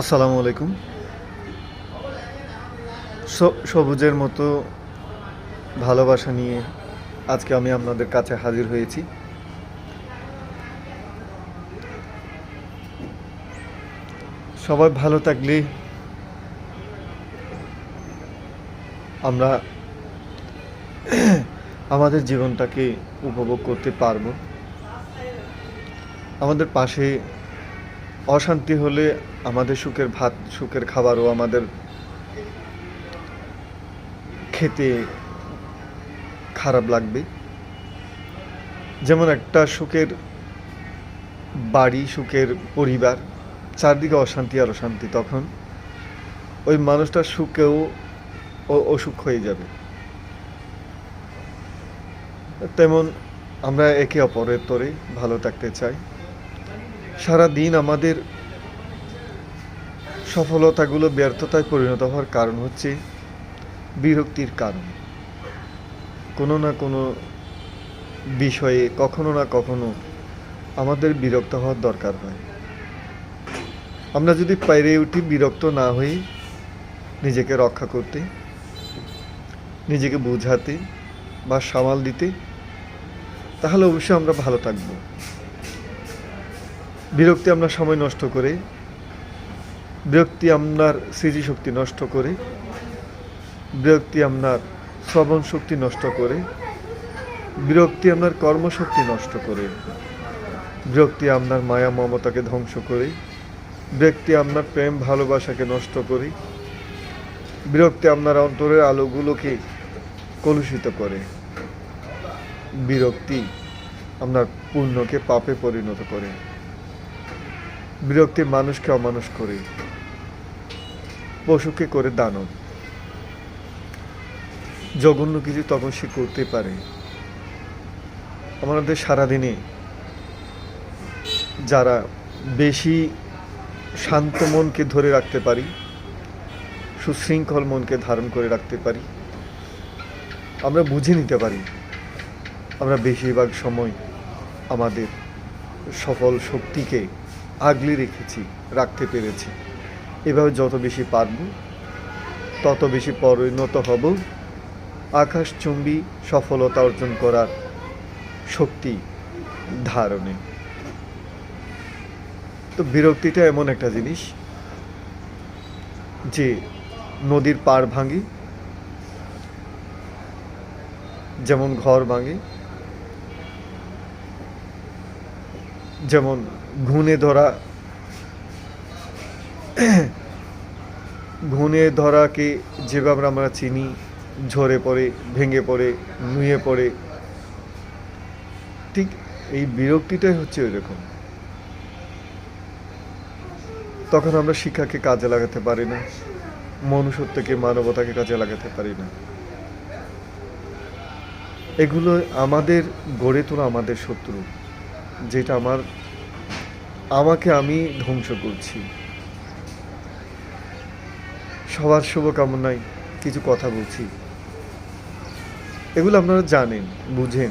আসসালামু আলাইকুম। সবুজের মতো ভালোবাসা নিয়ে আজকে আমি আপনাদের কাছে হাজির হয়েছি। সবাই ভালো থাকলে আমরা আমাদের জীবনটাকে উপভোগ করতে পারব। আমাদের পাশে অশান্তি হলে আমাদের সুখের ভাত, সুখের খাবারও আমাদের খেতে খারাপ লাগবে। যেমন একটা সুখের বাড়ি, সুখের পরিবার, চারদিকে অশান্তি আর অশান্তি, তখন ওই মানুষটার সুখেও অসুখ হয়ে যাবে। তেমন আমরা একে অপরের তরে ভালো থাকতে চাই। সারা দিন আমাদের সফলতাগুলো ব্যর্থতায় পরিণত হওয়ার কারণ হচ্ছে বিরক্তির কারণ। কোনো না কোনো বিষয়ে কখনো না কখনো আমাদের বিরক্ত হওয়ার দরকার হয়। আমরা যদি পাইরে উঠি বিরক্ত না হয়ে নিজেকে রক্ষা করতে, নিজেকে বোঝাতে বা সামাল দিতে, তাহলে অবশ্যই আমরা ভালো থাকব। বিরক্তি আমরা সময় নষ্ট করে। বিরক্তি আপনার স্মৃতিশক্তি নষ্ট করে। বিরক্তি আপনার শ্রবণ শক্তি নষ্ট করে। বিরক্তি আপনার কর্মশক্তি নষ্ট করে। বিরক্তি আপনার মায়া মমতাকে ধ্বংস করে। বিরক্তি আপনার প্রেম ভালোবাসাকে নষ্ট করে। বিরক্তি আপনার অন্তরের আলোগুলোকে কলুষিত করে। বিরক্তি আপনার পুণ্যকে পাপে পরিণত করে। বিরক্তি মানুষকে অমানুষ করে। পশুকে করে দানব। জঘন্য কিছু তখন সে করতে পারে। আমাদের সারাদিনে যারা বেশি শান্ত মনকে ধরে রাখতে পারি, সুশৃঙ্খল মনকে ধারণ করে রাখতে পারি, আমরা বুঝে নিতে পারি, আমরা বেশিরভাগ সময় আমাদের সফল শক্তিকে আগলে রেখেছি, রাখতে পেরেছি। এভাবে যত বেশি পারব, তত বেশি পরিণত হব। আকাশচুম্বী সফলতা অর্জন করার শক্তি ধারণে। তো বিরক্তিটা এমন একটা জিনিস যে নদীর পাড় ভাঙে, যেমন ঘর ভাঙে যেমন ঘুণে ধরা, ঘুণে ধরাকে যেভাবে আমরা চিনি, ঝরে পড়ে, ভেঙে পড়ে, নুয়ে পড়ে, ঠিক এই বিরক্তিটাই হচ্ছে ওই রকম তখন আমরা শিক্ষাকে কাজে লাগাতে পারি না, মনুষ্যত্বকে, মানবতাকে কাজে লাগাতে পারি না। এগুলো আমাদের গড়ে তোলা আমাদের শত্রু। যেটা আমার, আমাকে আমি ধ্বংস করছি। সবার শুভকামনায় কিছু কথা বলছি। এগুলো আপনারা জানেন, বুঝেন।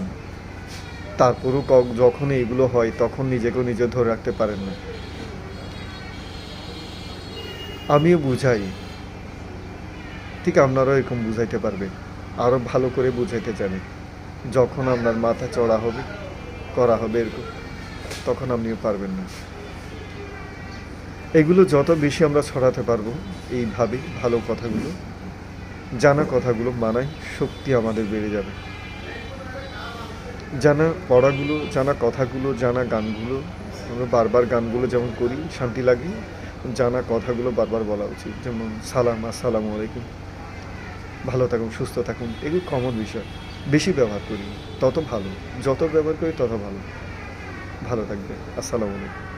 তারপরও যখন এগুলো হয়, তখন নিজেকেও নিজে ধরে রাখতে পারেন না। আমিও বুঝাই। ঠিক আপনারাও এরকম বুঝাইতে পারবেন। আরও ভালো করে বুঝাইতে জানেন, যখন আপনার মাথা চড়া হবে। করা হবে এরকম, তখন আপনিও পারবেন না। এগুলো যত বেশি আমরা ছড়াতে পারব এইভাবে ভালো কথাগুলো, জানা কথাগুলো মানায় শক্তি আমাদের বেড়ে যাবে। জানা পড়াগুলো, জানা কথাগুলো, জানা গানগুলো, আমরা বারবার গানগুলো যেমন করি, শান্তি লাগে, জানা কথাগুলো বারবার বলা উচিত, যেমন সালাম, আসসালামু আলাইকুম, ভালো থাকুন, সুস্থ থাকুন, এগুলো কমন বিষয়। বেশি ব্যবহার করি তত ভালো। যত ব্যবহার করি তত ভালো। ভালো থাকবে আসসালামু আলাইকুম।